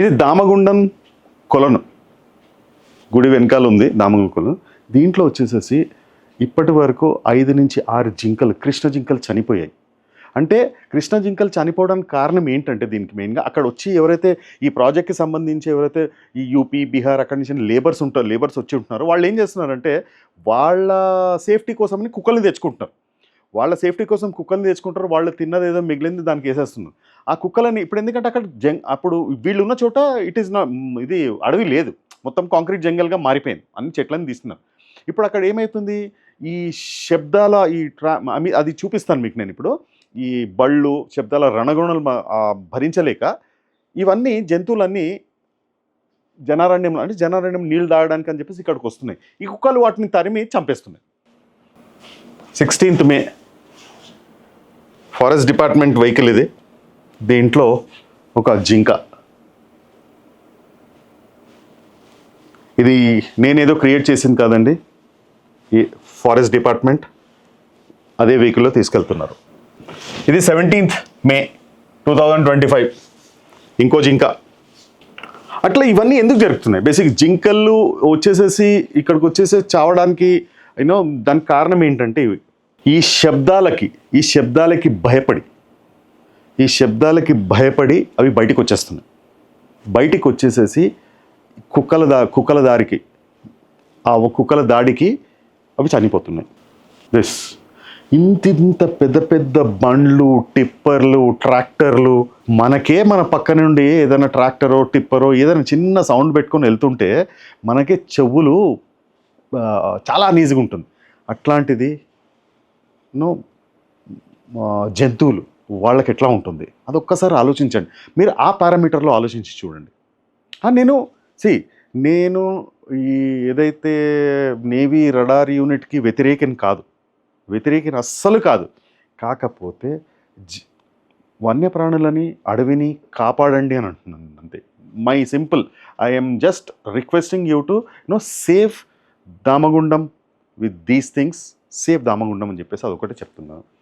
ఇది దామగుండం కొలను. గుడి వెనకాల ఉంది దామగుండం కొలను. దీంట్లో వచ్చేసేసి ఇప్పటి వరకు ఐదు నుంచి ఆరు జింకలు కృష్ణ జింకలు చనిపోయాయి. అంటే కృష్ణ జింకలు చనిపోవడానికి కారణం ఏంటంటే దీనికి మెయిన్గా అక్కడ వచ్చి ఎవరైతే ఈ ప్రాజెక్ట్కి సంబంధించి ఎవరైతే ఈ యూపీ బీహార్ అక్కడి నుంచి లేబర్స్ ఉంటారు లేబర్స్ వచ్చి ఉంటున్నారో వాళ్ళు ఏం చేస్తున్నారంటే వాళ్ళ సేఫ్టీ కోసమని కుక్కల్ని తెచ్చుకుంటున్నారు. వాళ్ళ సేఫ్టీ కోసం కుక్కల్ని తెచ్చుకుంటారు వాళ్ళు తిన్నది ఏదో మిగిలింది దానికి వేసేస్తున్నారు. ఆ కుక్కలని ఇప్పుడు ఎందుకంటే అక్కడ జంగ్ అప్పుడు వీళ్ళు ఉన్న చోట ఇట్ ఈస్ నా ఇది అడవి లేదు. మొత్తం కాంక్రీట్ జంగల్గా మారిపోయింది. అన్ని చెట్లని తీస్తున్నారు. ఇప్పుడు అక్కడ ఏమవుతుంది ఈ శబ్దాల ఈ ట్రా అది చూపిస్తాను మీకు నేను ఇప్పుడు. ఈ బళ్ళు శబ్దాల రణగుణలు భరించలేక ఇవన్నీ జంతువులన్నీ జనారణ్యంలో అంటే జనారణ్యం నీళ్ళు తాగడానికి అని చెప్పేసి ఇక్కడికి వస్తున్నాయి. ఈ కుక్కలు వాటిని తరిమి చంపేస్తున్నాయి. Sixteenth May forest department vehicle ఇది. దీంట్లో ఒక జింక. ఇది నేనేదో క్రియేట్ చేసింది కాదండి. ఈ ఫారెస్ట్ డిపార్ట్మెంట్ అదే వెహికల్లో తీసుకెళ్తున్నారు. ఇది seventeenth May two thousand twenty five. ఇంకో జింక. అట్లా ఇవన్నీ ఎందుకు జరుగుతున్నాయి? బేసిక్ జింకలు వచ్చేసేసి ఇక్కడికి వచ్చేసి చావడానికి యూనో దానికి కారణం ఏంటంటే ఇవి. ఈ శబ్దాలకి ఈ శబ్దాలకి భయపడి ఈ శబ్దాలకి భయపడి అవి బయటకు వచ్చేస్తున్నాయి బయటికి వచ్చేసేసి కుక్కల దా కుక్కల దారికి ఆ కుక్కల దాడికి అవి చనిపోతున్నాయి. దిస్ ఇంతింత పెద్ద పెద్ద బండ్లు టిప్పర్లు ట్రాక్టర్లు మనకే మన పక్క నుండి ఏదైనా ట్రాక్టరో టిప్పరో ఏదైనా చిన్న సౌండ్ పెట్టుకొని వెళ్తుంటే మనకే చెవులు చాలా అనీజీగా ఉంటుంది అట్లాంటిది నో జంతువులు. వాళ్ళకి ఎట్లా ఉంటుంది? అది ఒక్కసారి ఆలోచించండి. మీరు ఆ పారామీటర్లో ఆలోచించి చూడండి. నేను సి నేను ఈ ఏదైతే నేవీ రడార్ యూనిట్కి వ్యతిరేకం కాదు వ్యతిరేకం అస్సలు కాదు. కాకపోతే జి వన్యప్రాణులని అడవిని కాపాడండి అని అంటున్నాను అంతే. My simple. I'm just requesting you to no safe Damagundam with these things. Safe Damagundam అని చెప్పేసి అదొకటి చెప్తున్నాను.